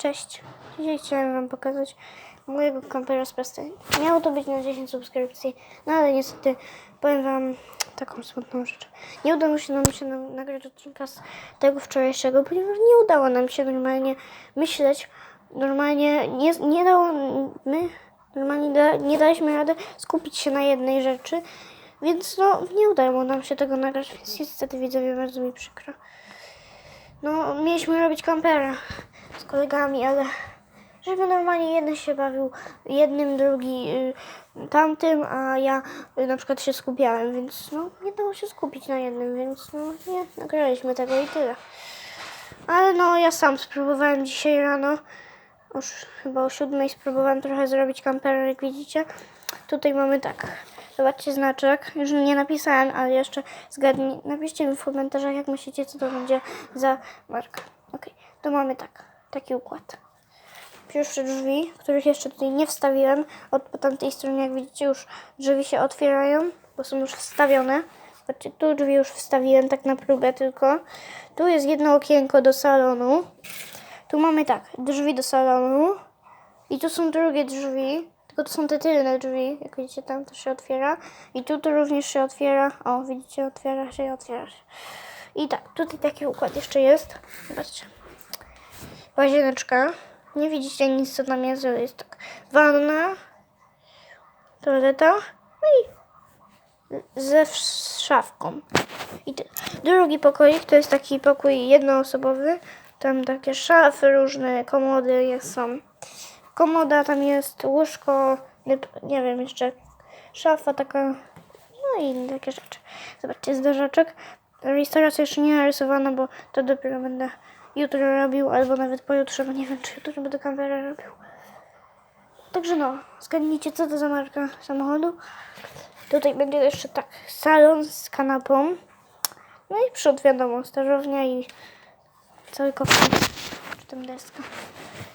Cześć. Dzisiaj chciałem wam pokazać mojego kampera z pastel. Miało to być na 10 subskrypcji, no ale niestety powiem wam taką smutną rzecz. Nie udało się nam się na- nagrać odcinka z tego wczorajszego, ponieważ nie udało nam się normalnie myśleć. Normalnie nie, nie dało my normalnie da, nie daliśmy rady skupić się na jednej rzeczy. Więc no, nie udało nam się tego nagrać, więc niestety widzowie bardzo mi przykro. No, mieliśmy robić kampera kolegami, ale żeby normalnie jeden się bawił jednym, drugi y, tamtym, a ja y, na przykład się skupiałem, więc no, nie dało się skupić na jednym, więc no, nie nagraliśmy tego i tyle. Ale no, ja sam spróbowałem dzisiaj rano, już chyba o siódmej spróbowałem trochę zrobić kampera, jak widzicie. Tutaj mamy tak, zobaczcie znaczek, już nie napisałem, ale jeszcze zgadnij, napiszcie mi w komentarzach, jak myślicie, co to będzie za marka. Okej, to mamy tak, taki układ. Pierwsze drzwi, których jeszcze tutaj nie wstawiłem, od po tamtej stronie, jak widzicie, już drzwi się otwierają, bo są już wstawione. Zobaczcie, tu drzwi już wstawiłem, tak na próbę tylko. Tu jest jedno okienko do salonu. Tu mamy tak, drzwi do salonu. I tu są drugie drzwi, tylko to są te tylne drzwi, jak widzicie tam to się otwiera. I tu to również się otwiera. O, widzicie, otwiera się i otwiera się. I tak, tutaj taki układ jeszcze jest. Zobaczcie. Łazieneczka. Nie widzicie nic, co tam jest, jest tak. Wanna, toaleta, no i ze szafką. I drugi pokoik to jest taki pokój jednoosobowy. Tam takie szafy różne, komody jest, są. Komoda, tam jest łóżko, nie, wiem, jeszcze szafa taka, no i inne takie rzeczy. Zobaczcie, zdarzaczek. Restauracja jeszcze nie narysowana, bo to dopiero będę jutro robił, albo nawet pojutrze, bo nie wiem, czy jutro będę kamerę robił. Także no, zgadnijcie, co to za marka samochodu. Tutaj będzie jeszcze tak, salon z kanapą. No i przód, wiadomo, stażownia i cały kofet, czy tam deska.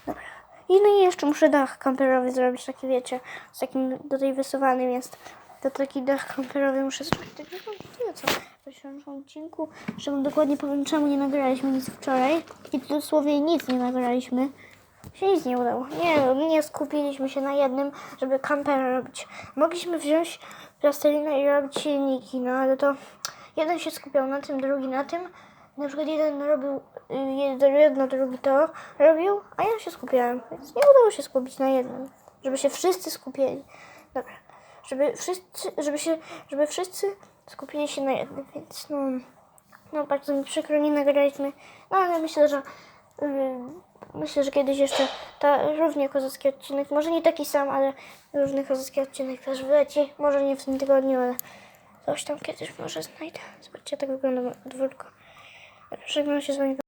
Dobra. I no i jeszcze muszę dach kamperowy zrobić, taki wiecie, z takim tutaj wysuwanym jest. To taki dach kamperowy muszę zrobić. Tak, no, nie co, dzisiejszym odcinku, że wam dokładnie powiem, czemu nie nagraliśmy nic wczoraj. I dosłownie nic nie nagraliśmy. Się nic nie udało. Nie, nie skupiliśmy się na jednym, żeby kampera robić. Mogliśmy wziąć plastelinę i robić silniki, no ale to jeden się skupiał na tym, drugi na tym. Na przykład jeden robił y, jedno drugi to robił, a ja się skupiałem. Więc nie udało się skupić na jednym, żeby się wszyscy skupili. Dobra. Żeby wszyscy, żeby się, żeby wszyscy skupili się na jednym, więc no, no bardzo mi przykro, nie nagraliśmy. No ale myślę, że yy, myślę, że kiedyś jeszcze ta równie kozacki odcinek, może nie taki sam, ale równy kozacki odcinek też wleci. Może nie w tym tygodniu, ale coś tam kiedyś może znajdę. Zobaczcie, tak wygląda podwórko. Żegnam się z wami.